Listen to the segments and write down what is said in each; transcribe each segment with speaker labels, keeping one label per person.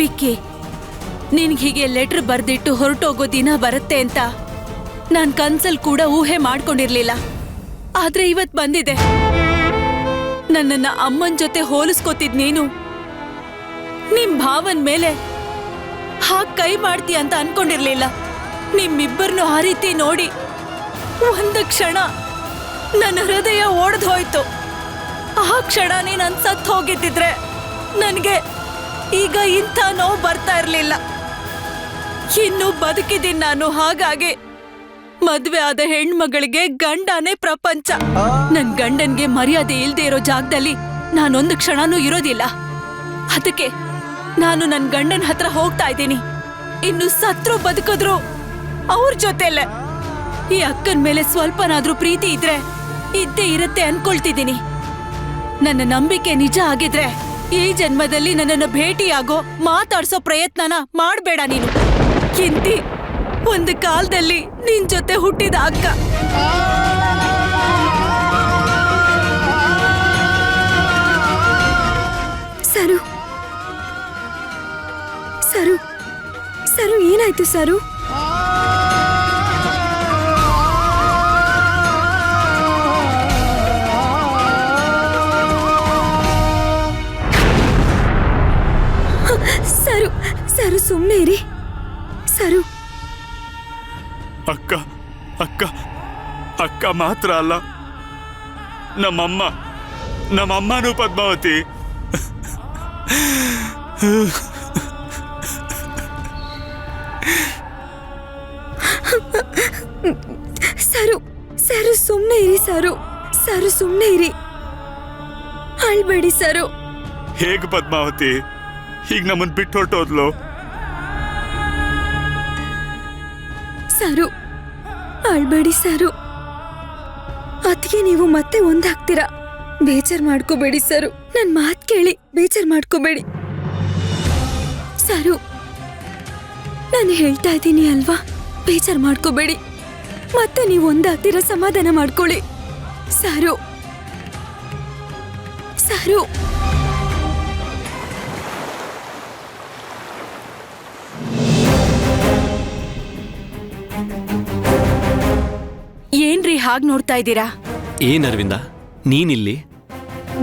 Speaker 1: ವಿಕ್ಕಿ ನಿನ್ಗೆ ಹೀಗೆ ಲೆಟರ್ ಬರ್ದಿಟ್ಟು ಹೊರಟೋಗೋ ದಿನ ಬರುತ್ತೆ ಅಂತ ನಾನ್ ಕನ್ಸಲ್ ಕೂಡ ಊಹೆ ಮಾಡ್ಕೊಂಡಿರ್ಲಿಲ್ಲ. ಆದ್ರೆ ಇವತ್ ಬಂದಿದೆ. ನನ್ನನ್ನ ಅಮ್ಮನ್ ಜೊತೆ ಹೋಲಿಸ್ಕೋತಿದ್ ನೀನು. ನಿಮ್ ಭಾವನ್ ಮೇಲೆ ಹಾಗೆ ಕೈ ಮಾಡ್ತೀಯ ಅಂತ ಅನ್ಕೊಂಡಿರ್ಲಿಲ್ಲ. ನಿಮ್ಮಿಬ್ಬರನ್ನು ಆ ರೀತಿ ನೋಡಿ ಒಂದು ಕ್ಷಣ ನನ್ನ ಹೃದಯ ಒಡೆದು ಹೋಯ್ತು ಆ ಕ್ಷಣ ನಾನು ಸತ್ತು ಹೋಗಿದ್ದಿದ್ರೆ ನನಗೆ ಈಗ ಇಂಥ ನೋವು ಬರ್ತಾ ಇರಲಿಲ್ಲ. ಇನ್ನು ಬದುಕಿದ್ದೀನಿ ನಾನು ಹಾಗಾಗಿ. ಮದ್ವೆ ಆದ ಹೆಣ್ಮಗಳಿಗೆ ಗಂಡನೇ ಪ್ರಪಂಚ. ನನ್ ಗಂಡನ್ಗೆ ಮರ್ಯಾದೆ ಇಲ್ದೇ ಇರೋ ಜಾಗದಲ್ಲಿ ನಾನೊಂದು ಕ್ಷಣನೂ ಇರೋದಿಲ್ಲ. ಅದಕ್ಕೆ ನಾನು ನನ್ ಗಂಡನ ಹತ್ರ ಹೋಗ್ತಾ ಇದ್ದೀನಿ. ಇನ್ನು ಸತ್ರು ಬದುಕಿದ್ರು ಅವ್ರ ಜೊತೆಲೆ ಈ ಅಕ್ಕನ ಮೇಲೆ ಸ್ವಲ್ಪನಾದ್ರೂ ಪ್ರೀತಿ ಇದ್ರೆ ಇದ್ದೇ ಇರುತ್ತೆ ಅನ್ಕೊಳ್ತಿದ್ದೀನಿ. ನನ್ನ ನಂಬಿಕೆ ನಿಜ ಆಗಿದ್ರೆ ಈ ಜನ್ಮದಲ್ಲಿ ನನ್ನನ್ನು ಭೇಟಿಯಾಗೋ, ಮಾತಾಡ್ಸೋ ಪ್ರಯತ್ನನ ಮಾಡಬೇಡ ನೀನು. ಕಿಂತಿ, ಒಂದು ಕಾಲದಲ್ಲಿ ನಿನ್ ಜೊತೆ ಹುಟ್ಟಿದ ಅಕ್ಕ.
Speaker 2: ಸರು. ಸರು. ಸರು, ಏನಾಯ್ತು ಸರು? ಸರು ಸರು ಸುಮ್ಮನೆ ಇರಿ. ಸರು.
Speaker 3: ಅಕ್ಕ ಅಕ್ಕ ಅಕ್ಕ ಮಾತ್ರ ಅಲ್ಲ. ನಮ್ಮಮ್ಮ ನಮ್ಮಮ್ಮನೂ ಪದ್ಮಾವತಿ
Speaker 2: ಸರು ಸರು ಸುಮ್ಮನೆ ಇರಿ ಸರು. ಸರು ಸುಮ್ಮನೆ ಇರಿ. ಅಳ್ಬೇಡಿ ಸರು.
Speaker 3: ಹೇಗೆ ಪದ್ಮಾವತಿ? ಈಗ ನಮ್ಮನ್ ಬಿಟ್ಟು ಹೊರಟೋದ್ಲು.
Speaker 2: ಸಾರು ಅಳ್ಬೇಡಿ ಸಾರು. ಅದಕ್ಕೆ ನೀವು ಮತ್ತೆ ಒಂದಾಗ್ತೀರಾ ಬೇಜಾರ್ ಮಾಡ್ಕೋಬೇಡಿ ಸರು. ನನ್ ಮಾತ್ ಕೇಳಿ ಬೇಜಾರ್ ಮಾಡ್ಕೋಬೇಡಿ. ಸರು, ನಾನು ಹೇಳ್ತಾ ಇದ್ದೀನಿ ಅಲ್ವಾ? ಬೇಜಾರ್ ಮಾಡ್ಕೋಬೇಡಿ. ಮತ್ತೆ ನೀವು ಒಂದಾಗ್ತೀರ ಸಮಾಧಾನ ಮಾಡ್ಕೊಳ್ಳಿ. ಸಾರು ಸಾರು.
Speaker 1: ಏನ್ರಿ ಹಾಗ್ ನೋಡ್ತಾ ಇದ್ದೀರಾ?
Speaker 4: ಏನ್ ಅರವಿಂದ? ನೀನಿಲ್ಲಿ?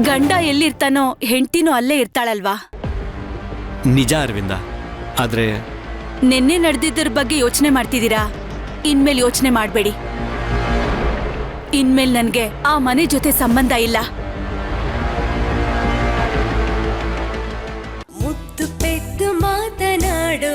Speaker 1: ಗಂಡ ಎಲ್ಲಿರ್ತಾನೋ ಹೆಂಡ್ತಿನೂ ಅಲ್ಲೇ ಇರ್ತಾಳಲ್ವಾ?
Speaker 4: ನಿಜ ಅರವಿಂದ. ಆದ್ರೆ
Speaker 1: ನಿನ್ನೆ ನಡೆದಿದ್ದರ ಬಗ್ಗೆ ಯೋಚನೆ ಮಾಡ್ತಿದ್ದೀರಾ? ಇನ್ಮೇಲೆ ಯೋಚನೆ ಮಾಡಬೇಡಿ. ಇನ್ಮೇಲೆ ನನಗೆ ಆ ಮನೆ ಜೊತೆ ಸಂಬಂಧ ಇಲ್ಲ.
Speaker 5: ಮುತ್ತು ಪೆದ್ದು ಮಾತನಾಡು